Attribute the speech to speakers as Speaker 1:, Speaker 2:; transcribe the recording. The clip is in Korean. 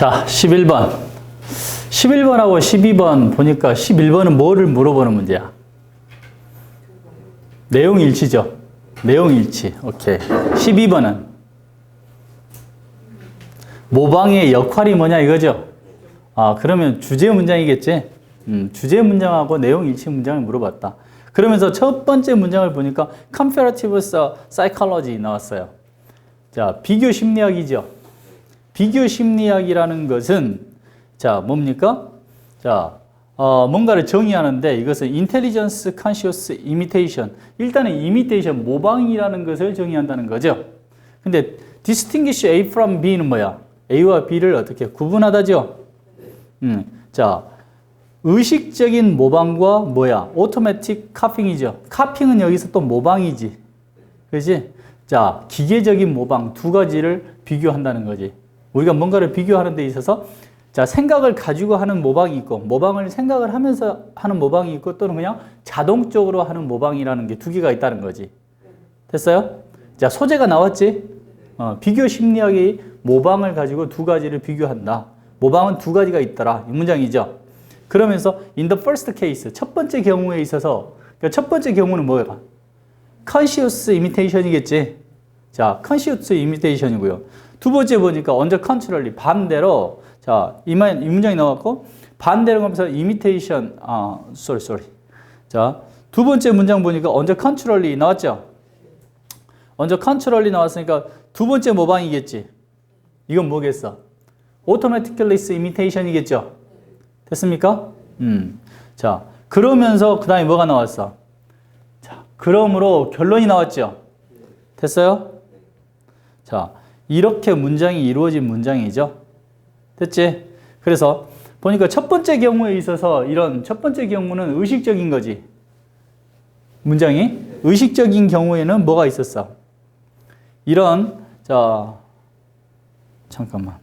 Speaker 1: 자, 11번. 11번하고 12번 보니까 11번은 뭐를 물어보는 문제야? 내용 일치죠? 내용 일치. 오케이. 12번은 모방의 역할이 뭐냐 이거죠? 아, 그러면 주제 문장이겠지? 음, 주제 문장하고 내용 일치 문장을 물어봤다. 그러면서 첫 번째 문장을 보니까 comparative psychology 나왔어요. 자, 비교 심리학이죠. 비교 심리학이라는 것은 자, 뭡니까? 자, 어, 뭔가를 정의하는데 이것은 intelligence conscious imitation. 일단은 imitation, 모방이라는 것을 정의한다는 거죠. 근데 distinguish A from B는 뭐야? A와 B를 어떻게 구분하다죠? 음, 자, 의식적인 모방과 뭐야? 오토매틱 카핑이죠. 카핑은 여기서 또 모방이지. 그지? 자, 기계적인 모방 두 가지를 비교한다는 거지. 우리가 뭔가를 비교하는 데 있어서 자, 생각을 가지고 하는 모방이 있고, 모방을 생각을 하면서 하는 모방이 있고, 또는 그냥 자동적으로 하는 모방이라는 게 두 개가 있다는 거지. 됐어요? 자, 소재가 나왔지? 어, 비교 심리학이 모방을 가지고 두 가지를 비교한다. 모방은 두 가지가 있더라. 이 문장이죠. 그러면서 in the first case, 첫 번째 경우에 있어서, 그러니까 첫 번째 경우는 뭐야? conscious imitation이겠지. 자, conscious imitation이고요. 두 번째 보니까 under contrary, 반대로, 자, 이, 말, 이 문장이 나왔고, 반대로 가면서 imitation, 아, sorry, sorry. 자, 두 번째 문장 보니까 under contrary 나왔죠? under contrary 나왔으니까 두 번째 모방이겠지. 이건 뭐겠어? automatically imitation이겠죠? 됐습니까? 음. 자, 그러면서 그 다음에 뭐가 나왔어? 자, 그러므로 결론이 나왔죠? 됐어요? 자, 이렇게 문장이 이루어진 문장이죠? 됐지? 그래서 보니까 첫 번째 경우에 있어서 이런 첫 번째 경우는 의식적인 거지. 문장이 의식적인 경우에는 뭐가 있었어? 이런 자 잠깐만